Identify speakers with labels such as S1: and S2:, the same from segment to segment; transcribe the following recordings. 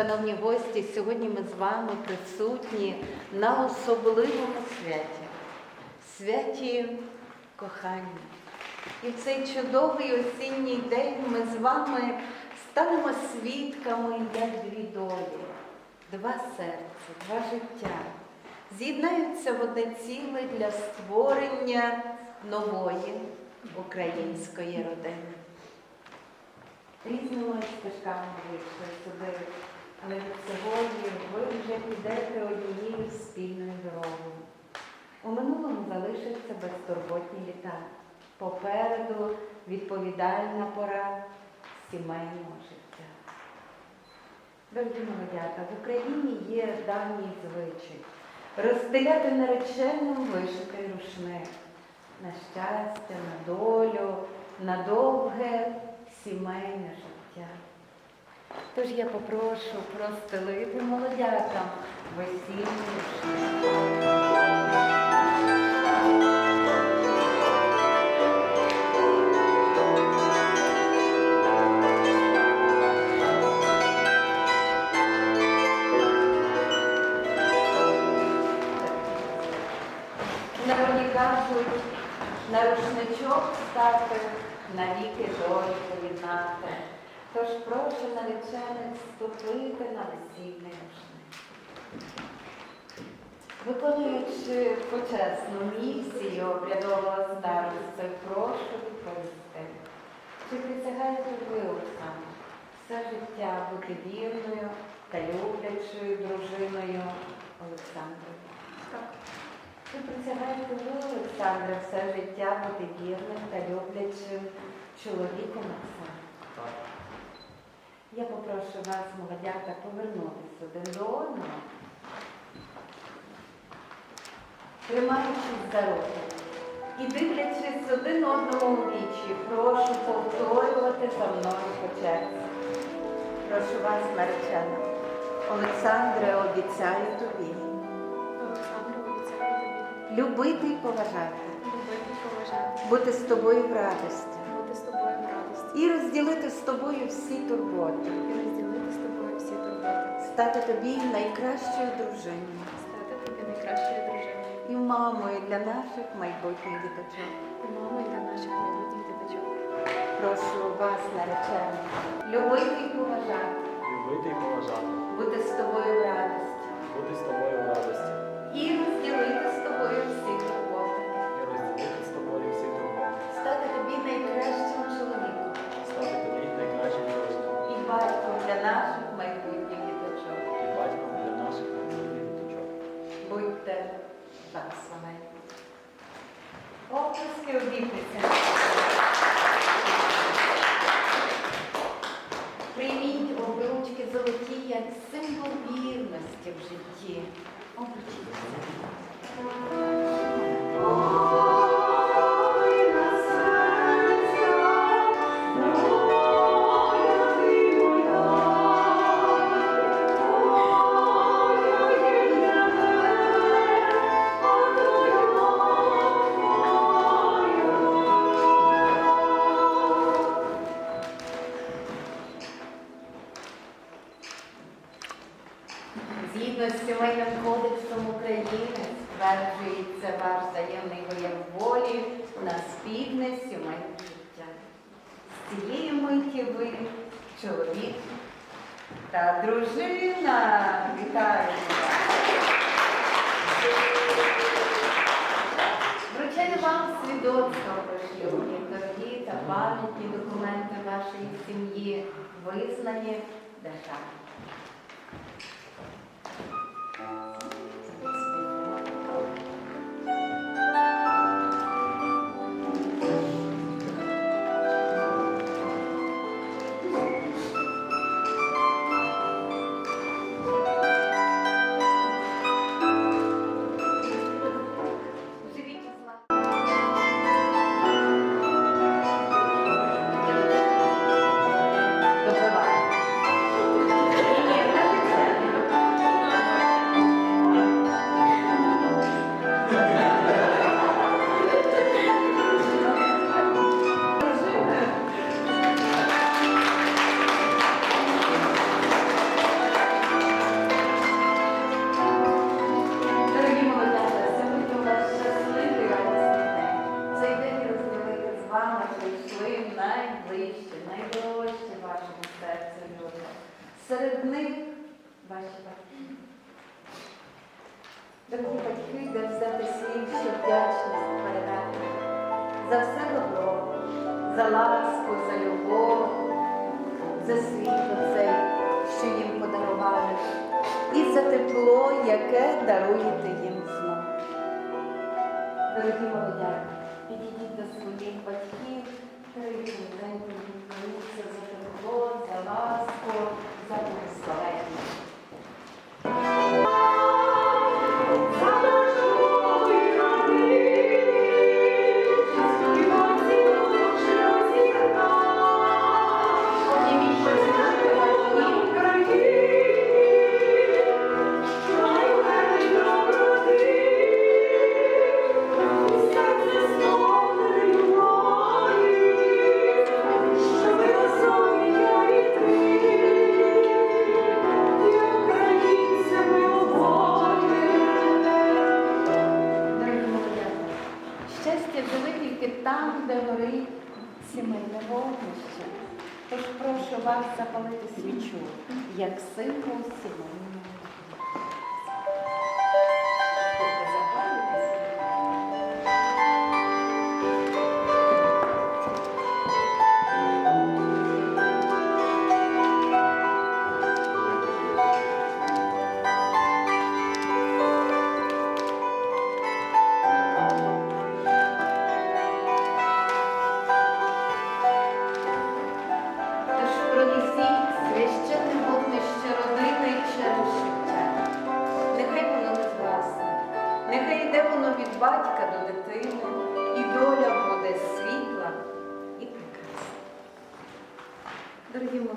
S1: Шановні гості, сьогодні ми з вами присутні на особливому святі, святі кохання. І в цей чудовий осінній день ми з вами станемо свідками, як дві долі, два серця, два життя з'єднаються в одне ціле для створення нової української родини. Різними стежками вийшли сюди, але від сьогодні ви вже підете однією спільною дорогою. У минулому залишаться безтурботні літа. Попереду відповідальна пора сімейного життя. Дорогі молодята, в Україні є давній звичай розстеляти нареченим вишитий рушник на щастя, на долю, на довге сімейне життя. Тож я попрошу простелити молодятам на рушничок стати, навіки долі поєднати. Тож прошу наречених вступити на весільний рушник. Виконуючи почесну місію обрядового старости, прошу відповісти. Чи присягаєте ви, Оксана, все життя бути вірною та люблячою дружиною Олександрою?
S2: Так.
S1: Чи присягаєте ви, Олександре, все життя бути вірним та люблячим чоловіком Оксани? Я попрошу вас, молодята, повернутися один до одного, тримаючись за руки і дивлячись один одному у вічі, прошу повторювати за мною по черзі. Прошу вас, наречена. Олександре, обіцяю тобі
S2: тобі
S1: любити і поважати,
S2: любити і поважати,
S1: бути з тобою в радості і розділити з тобою всі турботи,
S2: і розділити з тобою всі турботи,
S1: стати тобі найкращою дружиною.
S2: Стати тобі найкращою дружиною,
S1: і мамою для наших майбутніх діточок.
S2: і мамою для наших майбутніх діточок.
S1: Прошу вас, наречені, любити і поважати,
S3: Любити і поважати,
S1: бути з тобою в радості.
S3: Бути з тобою в радості.
S1: І розділити Згідно з сімейним кодексом України стверджується ваш взаємний вияв волі на спільне сімейне життя. З цієї миті ви чоловік та дружина. Вітаю! Вручаю вам свідоцтво про шлюб, дорогі та пам'ятні документи вашої сім'ї, визнані державою. Thank you. Яке даруєте їм знов. Дорогі молодята, підійдіть до своїх батьків, тричі день за тепло, за ласку, за благословення. Тільки там, де горить сімейне вогнище. Тож прошу вас запалити свічу, як символ сімейного.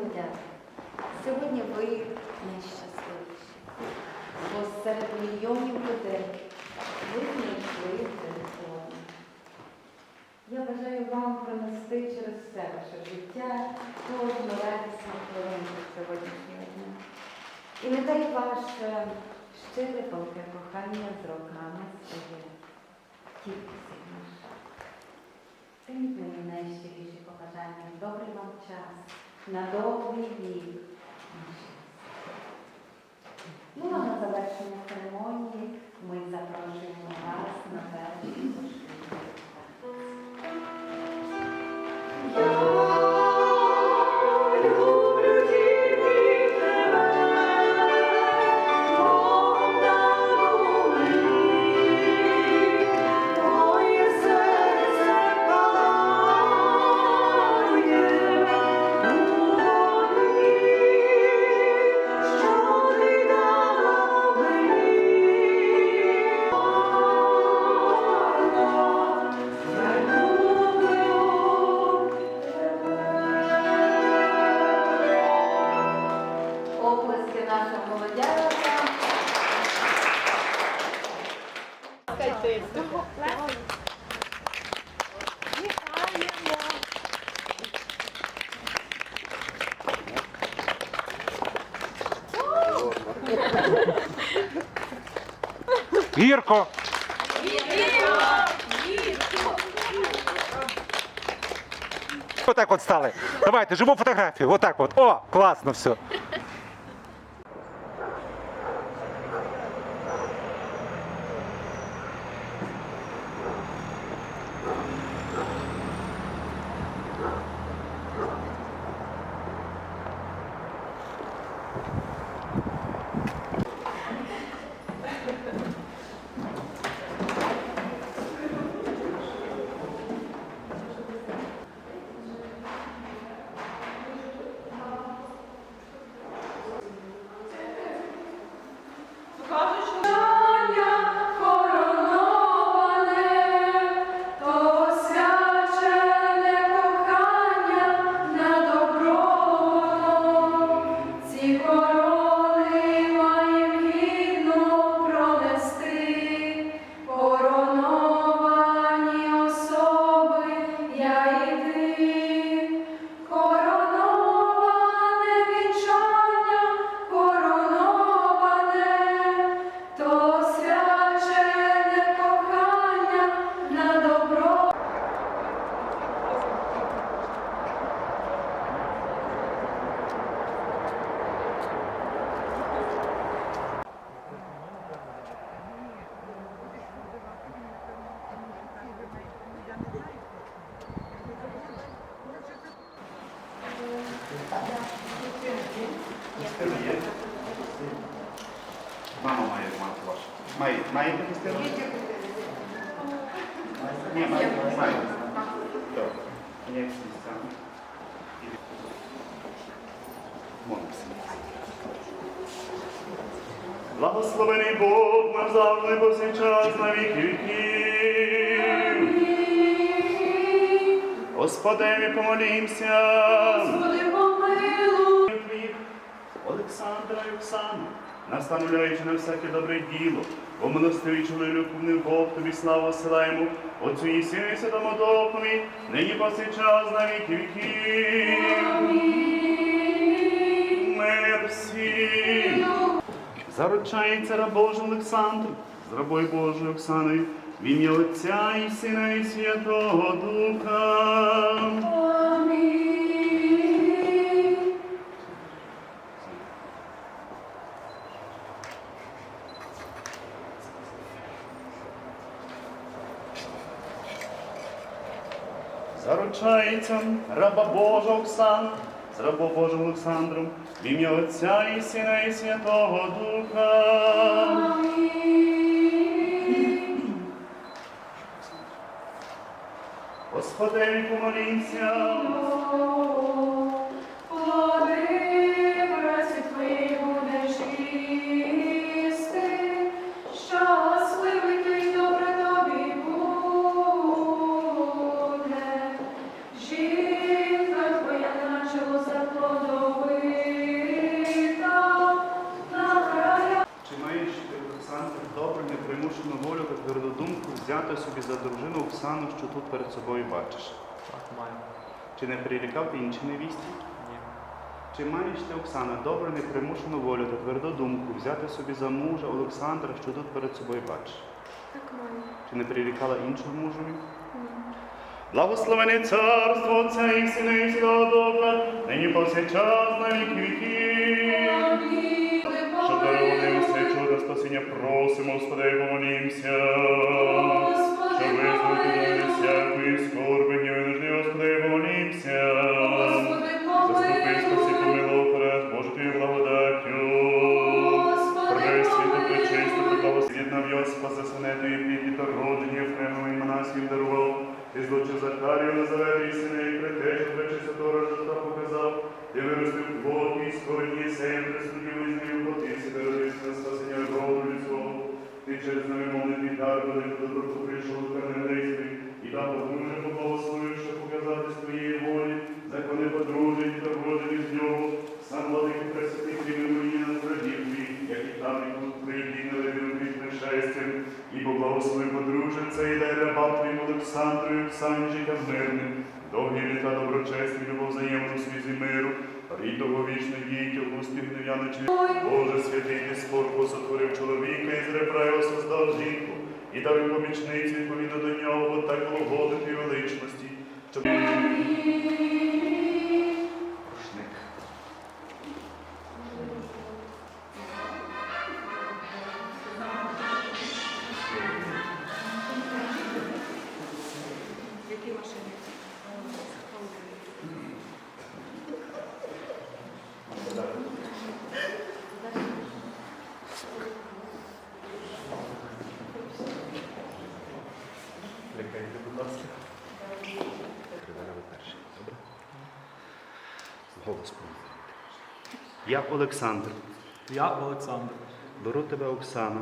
S1: Дорогі сьогодні ви найщасливіші, бо серед мільйонів людей ви знайшли телефон. Я бажаю вам пронести через все ваше життя кожну радісну хвилинку сьогоднішнього дня. І нехай ваше щире палке кохання з роками стає тільки сильніше. Прийміть мені найщиріші побажання. Добрий вам час, на довгий вік. Ну, а на завершення церемонії ми запрошуємо вас на перший поширення.
S4: Гірко. Отак от стали. Давайте, живу фотографію. Отак от. О, класно все.
S5: Молимося. Благословений Бог назавжди повсякчас на віки віків. Господеві помолімся. Твоїх Олександра і Оксану, настановляючи на всяке добре діло, бо милостивий чоловік не Бог тобі славу осилаємо, Отцю і Сину і Святому Духові, нині повсякчас на віки віків. Мир всім. Заручається раб Божий Олександр з рабою Божою Оксаною в ім'я Отця і Сина і Святого Духа. Заручається раба Божа Оксана з рабом Божим Олександром в ім'я Отця і Сина і Святого Духа. Господи, помолімся. Що тут перед собою бачиш?
S3: Так, маю.
S5: Чи не прирікав ти інші невісті?
S3: Ні.
S5: Чи маєш ти, Оксана, добре непримушену волю та тверду думку взяти собі за мужа Олександра, що тут перед собою бачиш?
S2: Так маю.
S5: Чи не прирікала іншого мужеві?
S2: Ні.
S5: Благословене царство Отця і Сина і Святого Духа, нині повсякчас на віки віків. Щоб дарований усе чудо спасіння просимо, Господи, і помолімся. Від всякої скорби, гніву і скорені сеєм, присудів із нею плотився, Олександру, життям життя мирним, довгі літа доброчесні, любов взаємну свізі миру, рідного довговічний діють, густі гнев'яночі. Боже святий ти спорку сотворив чоловіка і з ребра його создав жінку, і дав їм Голос. Я Олександр,
S3: Я Олександр.
S5: беру тебе, Оксана,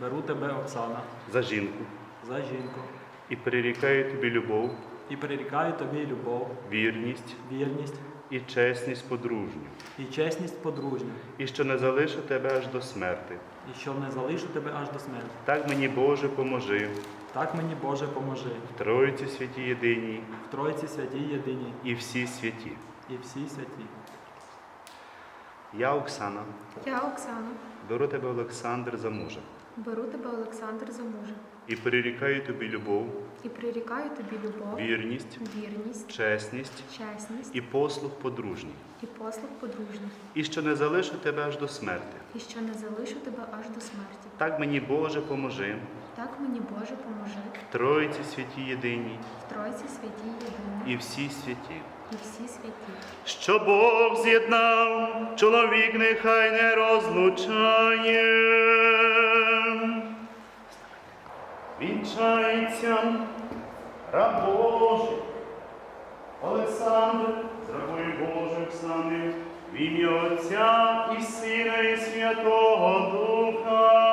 S3: Беру тебе, Оксана,
S5: за жінку.
S3: За жінку.
S5: І перерікаю тобі любов,
S3: і прирікаю тобі любов,
S5: вірність
S3: вірність
S5: і чесність подружню,
S3: і чесність подружню,
S5: і що не залишу тебе аж до смерти.
S3: і що не залишу тебе аж до смерті.
S5: Так мені Боже поможи
S3: Так мені Боже поможи
S5: в Троїці святі єдиній
S3: в Тройці святій єдиній
S5: і всі святі.
S3: і всі святі.
S5: Я, Оксана,
S2: Я, Оксана,
S5: беру тебе, Олександр, за мужа
S2: беру тебе, Олександр, за мужа
S5: і перерікаю тобі любов,
S2: і прирікаю тобі любов,
S5: вірність,
S2: вірність,
S5: чесність
S2: чесність
S5: і послуг подружній,
S2: і послуг подружній,
S5: і що не залишу тебе аж до смерти.
S2: і що не залишу тебе аж до смерті.
S5: Так мені Боже поможи
S2: Так мені Боже поможи
S5: в Троїці святі єдиній
S2: в Тройці святій єдиній
S5: і всі святі.
S2: і всі святі.
S5: Що Бог з'єднав, чоловік нехай не розлучає. Вінчається раб Божий, Олександр, зробив Божий Оксани, в ім'я Отця і Сина, і Святого Духа.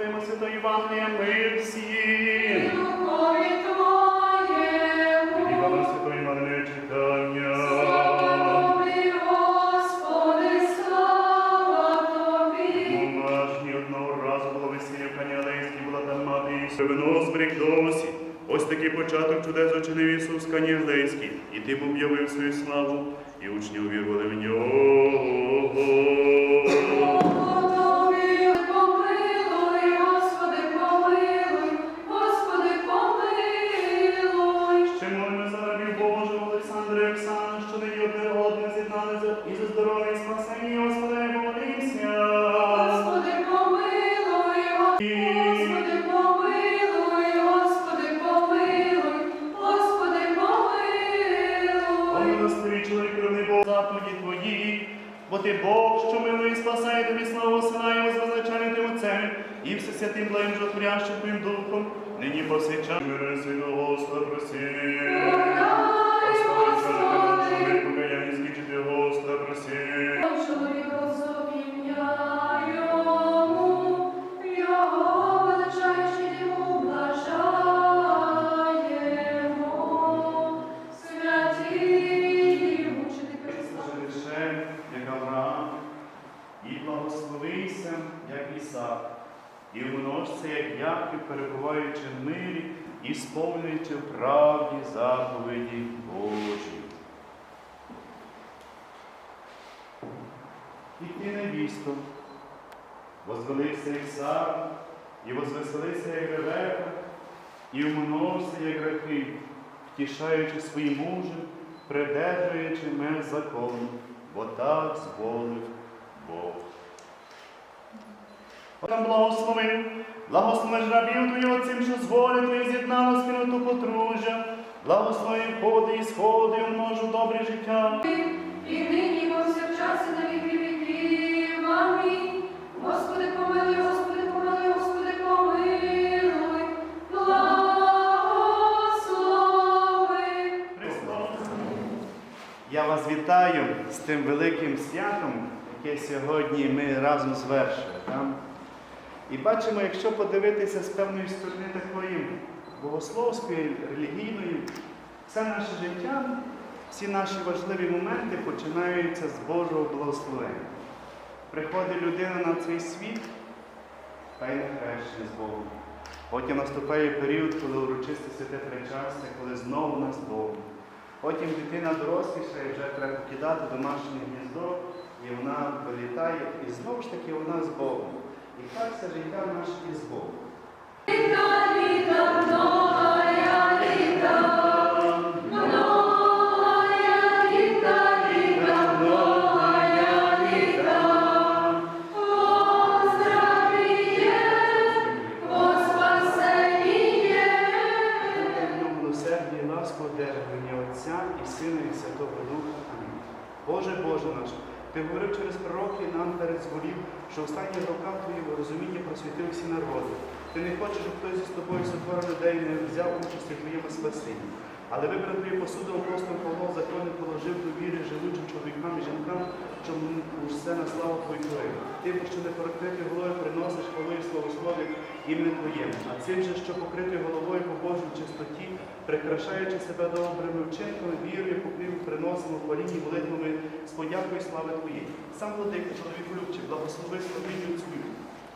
S5: Прості вислухаємо Святої Євангелія мир всім.
S6: Духові Твоєму.
S5: І вам Святої Євангелія читання.
S6: Тобі, Господи, слава Тобі.
S5: Уважні одного разу було весілля в Канялейській, була там мати Ісуса. Вино зберіг досі. Ось такий початок чудес очинив Ісус Канялейський, і тим об'явив свою славу, і учні увірвали в нього. І всесвятим благим жотворящим Твоїм Духом, нині повсякчас. Мири святого Господа проси. І ти, невісто, возвелися як Сара, і возвеселися, як Ревека, і умножся, як Рахиль, втішаючи своїм мужем, придержуючи мир закону, бо так зволив Бог. Там благослови, благослови рабів твоїх цим, що зволі твої з'єднало спільноту подружжя, благослови входи і сходи, і множу добре життя.
S6: І нині, і повсякчас, і на віки
S5: Я вас вітаю з тим великим святом, яке сьогодні ми разом звершили. І бачимо, якщо подивитися з певної сторони такої богословської, релігійної, все наше життя, всі наші важливі моменти починаються з Божого благословення. Приходить людина на цей світ, та й не хрещення з Богом. Потім наступає період, коли урочисте святе причастя, коли знову нас Богом. Потім дитина доросліша і вже треба покидати домашнє гніздо, і вона вилітає, і знову ж таки вона з Богом. І так все життя наше і з Богом. Милосерді і ласку Отця і Сина і Святого Духа. Амінь. Боже Боже наш, Ти говорив через пророки нам передзволів, що останні роках Твоїх розуміння просвітив всі народи. Ти не хочеш, щоб хтось із тобою сотворив людей не взяв участі у твоєму спасінні. Але вибраною посудом апостол Павло закони положив до віри живучим чоловікам і жінкам, що все на славу Твою творив. Тим, що не перекритий головою приносиш хвалою славослові ім'я Твоєму, а цим же, що покритий головою по Божій чистоті, прикрашаючи себе добрими вчинками, вірою, покрив приносимо хвалінні молитвами з подякою слави Твоєї. Сам владика, чоловіку любче, благослови славінню свою,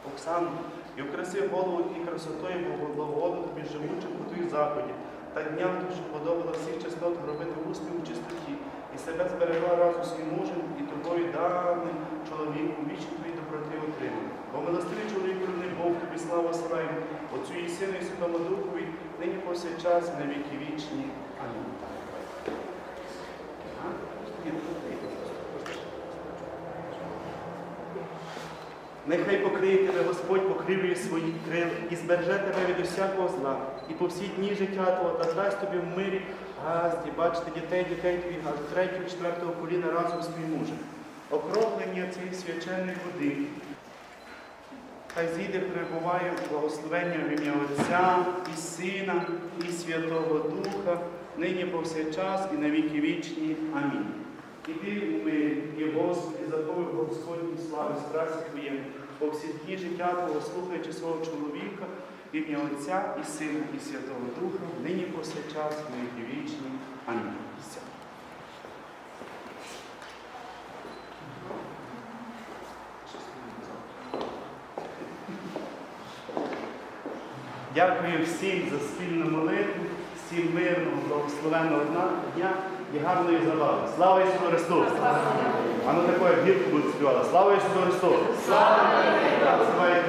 S5: Оксану, і украси голову і красотою благоводу тобі живучим по твоїх заході, та дням, що подобала всіх чеснот робити успіх у чистоті, і себе зберегла разом своїм мужем і тобою даним чоловіком, вічні твої доброти отримав. Бо милостивий чоловік не Бог тобі слава славі, Отцю і Сину і Святому Духові, нині повсякчас, на віки вічні. Амінь. Нехай покриє тебе Господь покривою своїх крил і збереже тебе від усякого зла, і по всі дні життя твого та дасть тобі в мирі газді, бачити дітей, дітей твоїх, аж третього, четвертого коліна разом з твоїм мужем. Окроплення цієї свяченої води. Хай зійде перебуває в благословення в ім'я Отця і Сина, і Святого Духа, нині повсякчас і на віки вічні. Амінь. Іди ми, і Господи, заховуй Господній слави, страсті Твоєму, по всі дні життя Твого, слухаючи свого чоловіка, в ім'я Отця і Сина, і Святого Духа, нині повсякчас і віки вічні. Амінь. Дякую всім за спільну молитву, всім мирного, благословенного дня і гарної забави. Слава Ісусу Христу! А ну такое гірку будуть співати. Слава Ісусу Христу! Слава! Співають,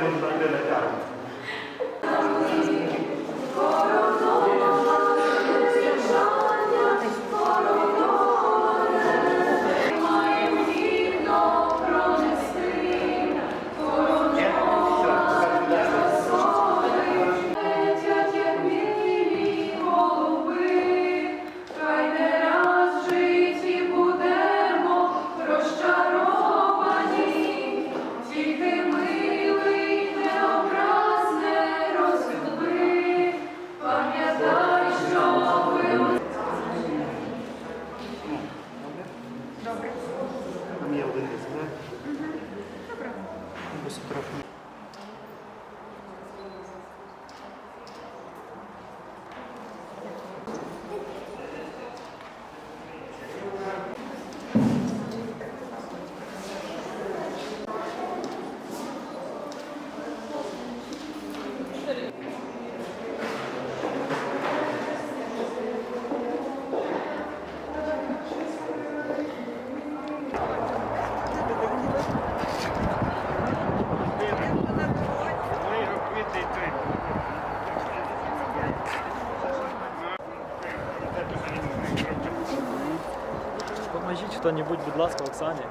S3: хто-небудь, будь ласка, Оксані.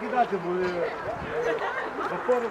S4: Кидати, бо запори